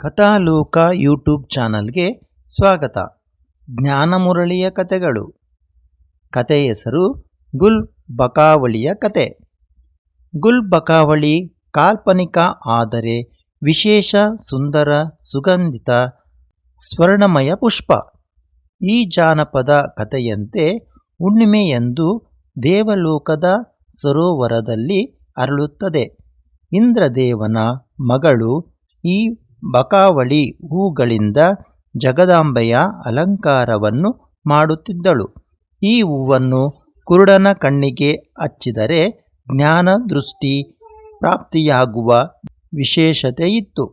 ಕಥಾಲೋಕ YouTube ಚಾನಲ್ಗೆ ಸ್ವಾಗತ. ಜ್ಞಾನಮುರಳಿಯ ಕಥೆಗಳು. ಕತೆ ಹೆಸರು ಗುಲ್ ಬಕಾವಳಿಯ ಕತೆ ಗುಲ್ ಬಕಾವಳಿ ಕಾಲ್ಪನಿಕ ಆದರೆ ವಿಶೇಷ, ಸುಂದರ, ಸುಗಂಧಿತ, ಸ್ವರ್ಣಮಯ ಪುಷ್ಪ. ಈ ಜಾನಪದ ಕಥೆಯಂತೆ ಹುಣ್ಣಿಮೆಯಂದು ದೇವಲೋಕದ ಸರೋವರದಲ್ಲಿ ಅರಳುತ್ತದೆ. ಇಂದ್ರದೇವನ ಮಗಳು ಈ ಬಕಾವಳಿ ಹೂಗಳಿಂದ ಜಗದಾಂಬೆಯ ಅಲಂಕಾರವನ್ನು ಮಾಡುತ್ತಿದ್ದಳು. ಈ ಹೂವನ್ನು ಕುರುಡನ ಕಣ್ಣಿಗೆ ಹಚ್ಚಿದರೆ ಜ್ಞಾನ ದೃಷ್ಟಿ ಪ್ರಾಪ್ತಿಯಾಗುವ ವಿಶೇಷತೆ ಇತ್ತು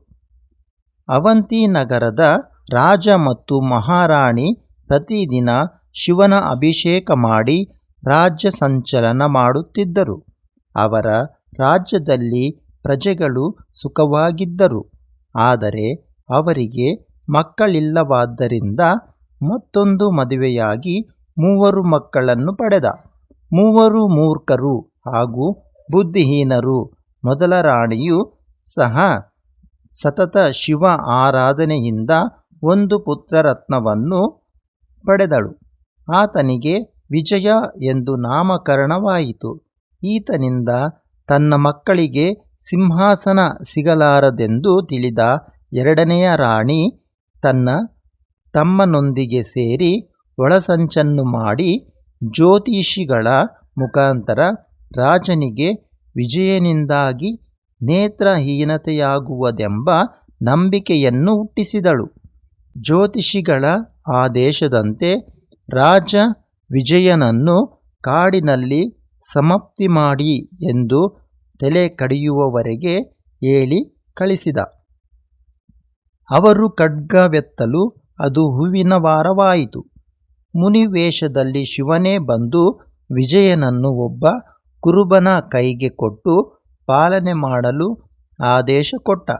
ಅವಂತಿ ನಗರದ ರಾಜ ಮತ್ತು ಮಹಾರಾಣಿ ಪ್ರತಿದಿನ ಶಿವನ ಅಭಿಷೇಕ ಮಾಡಿ ರಾಜ್ಯ ಸಂಚಲನ ಮಾಡುತ್ತಿದ್ದರು. ಅವರ ರಾಜ್ಯದಲ್ಲಿ ಪ್ರಜೆಗಳು ಸುಖವಾಗಿದ್ದರು. ಆದರೆ ಅವರಿಗೆ ಮಕ್ಕಳಿಲ್ಲವಾದ್ದರಿಂದ ಮತ್ತೊಂದು ಮದುವೆಯಾಗಿ ಮೂವರು ಮಕ್ಕಳನ್ನು ಪಡೆದ. ಮೂವರು ಮೂರ್ಖರು ಹಾಗೂ ಬುದ್ಧಿಹೀನರು ಮೊದಲ ರಾಣಿಯು ಸಹ ಸತತ ಶಿವ ಆರಾಧನೆಯಿಂದ ಒಂದು ಪುತ್ರರತ್ನವನ್ನು ಪಡೆದಳು. ಆತನಿಗೆ ವಿಜಯ ಎಂದು ನಾಮಕರಣವಾಯಿತು. ಈತನಿಂದ ತನ್ನ ಮಕ್ಕಳಿಗೆ ಸಿಂಹಾಸನ ಸಿಗಲಾರದೆಂದು ತಿಳಿದ ಎರಡನೆಯ ರಾಣಿ ತನ್ನ ತಮ್ಮನೊಂದಿಗೆ ಸೇರಿ ಒಳಸಂಚನ್ನು ಮಾಡಿ ಜ್ಯೋತಿಷಿಗಳ ಮುಖಾಂತರ ರಾಜನಿಗೆ ವಿಜಯನಿಂದಾಗಿ ನೇತ್ರಹೀನತೆಯಾಗುವುದೆಂಬ ನಂಬಿಕೆಯನ್ನು ಹುಟ್ಟಿಸಿದಳು. ಜ್ಯೋತಿಷಿಗಳ ಆದೇಶದಂತೆ ರಾಜ ವಿಜಯನನ್ನು ಕಾಡಿನಲ್ಲಿ ಸಮಾಪ್ತಿ ಮಾಡಿ ಎಂದು ತಲೆ ಕಡಿಯುವವರೆಗೆ ಹೇಳಿ ಕಳಿಸಿದ. ಅವರು ಖಡ್ಗವೆತ್ತಲು ಅದು ಹೂವಿನ ವಾರವಾಯಿತು. ಮುನಿವೇಷದಲ್ಲಿ ಶಿವನೇ ಬಂದು ವಿಜಯನನ್ನು ಒಬ್ಬ ಕುರುಬನ ಕೈಗೆ ಕೊಟ್ಟು ಪಾಲನೆ ಮಾಡಲು ಆದೇಶ ಕೊಟ್ಟ.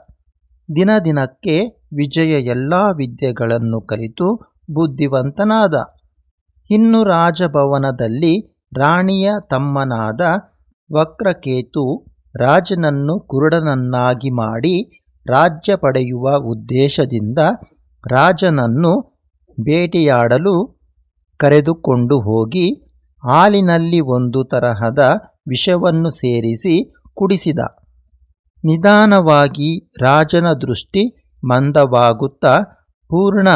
ದಿನ ದಿನಕ್ಕೆ ವಿಜಯ ಎಲ್ಲ ವಿದ್ಯೆಗಳನ್ನು ಕಲಿತು ಬುದ್ಧಿವಂತನಾದ. ಇನ್ನು ರಾಜಭವನದಲ್ಲಿ ರಾಣಿಯ ತಮ್ಮನಾದ ವಕ್ರಕೇತು ರಾಜನನ್ನು ಕುರುಡನನ್ನಾಗಿ ಮಾಡಿ ರಾಜ್ಯ ಪಡೆಯುವ ಉದ್ದೇಶದಿಂದ ರಾಜನನ್ನು ಬೇಟೆಯಾಡಲು ಕರೆದುಕೊಂಡು ಹೋಗಿ ಹಾಲಿನಲ್ಲಿ ಒಂದು ತರಹದ ವಿಷವನ್ನು ಸೇರಿಸಿ ಕುಡಿಸಿದ. ನಿಧಾನವಾಗಿ ರಾಜನ ದೃಷ್ಟಿ ಮಂದವಾಗುತ್ತಾ ಪೂರ್ಣ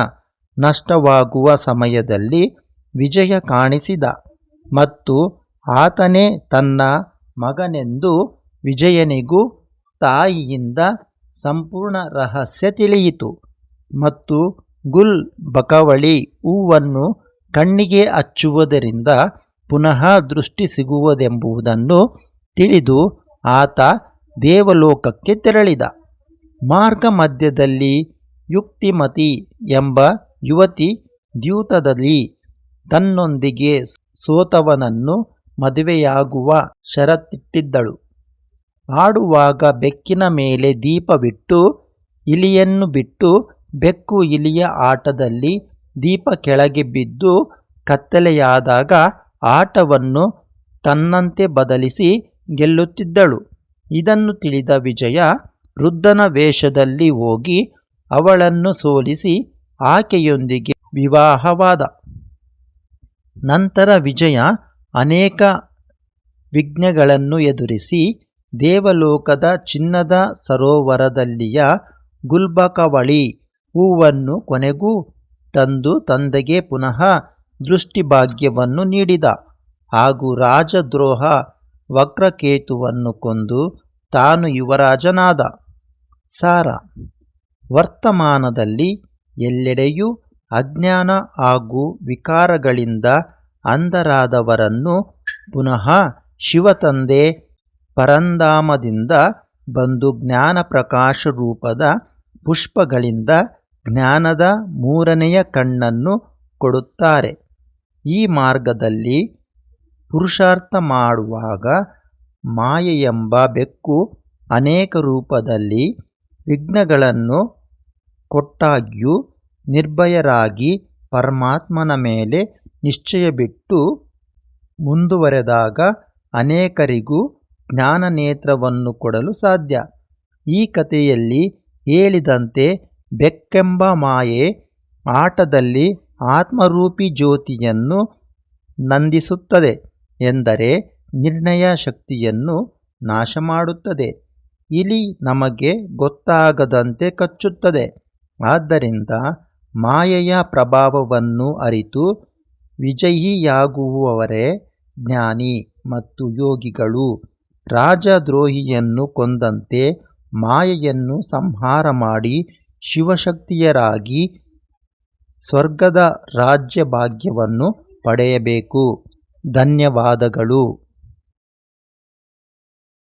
ನಷ್ಟವಾಗುವ ಸಮಯದಲ್ಲಿ ವಿಜಯ ಕಾಣಿಸಿದ ಮತ್ತು ಆತನೇ ತನ್ನ ಮಗನೆಂದು ವಿಜಯನಿಗೂ ತಾಯಿಯಿಂದ ಸಂಪೂರ್ಣ ರಹಸ್ಯ ತಿಳಿಯಿತು ಮತ್ತು ಗುಲ್ ಬಕವಳಿ ಹೂವನ್ನು ಕಣ್ಣಿಗೆ ಹಚ್ಚುವುದರಿಂದ ಪುನಃ ದೃಷ್ಟಿ ಸಿಗುವುದೆಂಬುದನ್ನು ತಿಳಿದು ಆತ ದೇವಲೋಕಕ್ಕೆ ತೆರಳಿದ. ಮಾರ್ಗ ಮಧ್ಯದಲ್ಲಿ ಯುಕ್ತಿಮತಿ ಎಂಬ ಯುವತಿ ದ್ಯೂತದಲ್ಲಿ ತನ್ನೊಂದಿಗೆ ಸೋತವನನ್ನು ಮದುವೆಯಾಗುವ ಷರತ್ತಿಟ್ಟಿದ್ದಳು. ಆಡುವಾಗ ಬೆಕ್ಕಿನ ಮೇಲೆ ದೀಪವಿಟ್ಟು, ಇಲಿಯನ್ನು ಬಿಟ್ಟು ಬೆಕ್ಕು ಇಲಿಯ ಆಟದಲ್ಲಿ ದೀಪ ಕೆಳಗೆ ಬಿದ್ದು ಕತ್ತಲೆಯಾದಾಗ ಆಟವನ್ನು ತನ್ನಂತೆ ಬದಲಿಸಿ ಗೆಲ್ಲುತ್ತಿದ್ದಳು. ಇದನ್ನು ತಿಳಿದ ವಿಜಯ ವೃದ್ಧನ ವೇಷದಲ್ಲಿ ಹೋಗಿ ಅವಳನ್ನು ಸೋಲಿಸಿ ಆಕೆಯೊಂದಿಗೆ ವಿವಾಹವಾದ. ನಂತರ ವಿಜಯ ಅನೇಕ ವಿಘ್ನಗಳನ್ನು ಎದುರಿಸಿ ದೇವಲೋಕದ ಚಿನ್ನದ ಸರೋವರದಲ್ಲಿಯ ಗುಲ್ಬಕವಳಿ ಹೂವನ್ನು ಕೊನೆಗೂ ತಂದು ತಂದೆಗೆ ಪುನಃ ದೃಷ್ಟಿಭಾಗ್ಯವನ್ನು ನೀಡಿದ. ಹಾಗೂ ರಾಜದ್ರೋಹ ವಕ್ರಕೇತುವನ್ನು ಕೊಂದು ತಾನು ಯುವರಾಜನಾದ. ಸಾರ. ವರ್ತಮಾನದಲ್ಲಿ ಎಲ್ಲೆಡೆಯೂ ಅಜ್ಞಾನ ಹಾಗೂ ವಿಕಾರಗಳಿಂದ ಅಂಧರಾದವರನ್ನು ಪುನಃ ಶಿವತಂದೆ ಪರಂಧಾಮದಿಂದ ಬಂದು ಜ್ಞಾನ ಪ್ರಕಾಶ ರೂಪದ ಪುಷ್ಪಗಳಿಂದ ಜ್ಞಾನದ ಮೂರನೆಯ ಕಣ್ಣನ್ನು ಕೊಡುತ್ತಾರೆ. ಈ ಮಾರ್ಗದಲ್ಲಿ ಪುರುಷಾರ್ಥ ಮಾಡುವಾಗ ಮಾಯೆಯೆಂಬ ಬೆಕ್ಕು ಅನೇಕ ರೂಪದಲ್ಲಿ ವಿಘ್ನಗಳನ್ನು ಕೊಟ್ಟಾಗ್ಯೂ ನಿರ್ಭಯರಾಗಿ ಪರಮಾತ್ಮನ ಮೇಲೆ ನಿಶ್ಚಯ ಬಿಟ್ಟು ಮುಂದುವರೆದಾಗ ಅನೇಕರಿಗೂ ಜ್ಞಾನನೇತ್ರವನ್ನು ಕೊಡಲು ಸಾಧ್ಯ. ಈ ಕಥೆಯಲ್ಲಿ ಹೇಳಿದಂತೆ ಬೆಕ್ಕೆಂಬ ಮಾಯೆ ಆಟದಲ್ಲಿ ಆತ್ಮರೂಪಿ ಜ್ಯೋತಿಯನ್ನು ನಂದಿಸುತ್ತದೆ ಎಂದರೆ ನಿರ್ಣಯ ಶಕ್ತಿಯನ್ನು ನಾಶ ಮಾಡುತ್ತದೆ ಇಲಿ ನಮಗೆ ಗೊತ್ತಾಗದಂತೆ ಕಚ್ಚುತ್ತದೆ. ಆದ್ದರಿಂದ ಮಾಯೆಯ ಪ್ರಭಾವವನ್ನು ಅರಿತು ವಿಜಯಿಯಾಗುವವರೇ ಜ್ಞಾನಿ ಮತ್ತು ಯೋಗಿಗಳು. ರಾಜದ್ರೋಹಿಯನ್ನು ಕೊಂದಂತೆ ಮಾಯೆಯನ್ನು ಸಂಹಾರ ಮಾಡಿ ಶಿವಶಕ್ತಿಯರಾಗಿ ಸ್ವರ್ಗದ ರಾಜ್ಯಭಾಗ್ಯವನ್ನು ಪಡೆಯಬೇಕು. ಧನ್ಯವಾದಗಳು.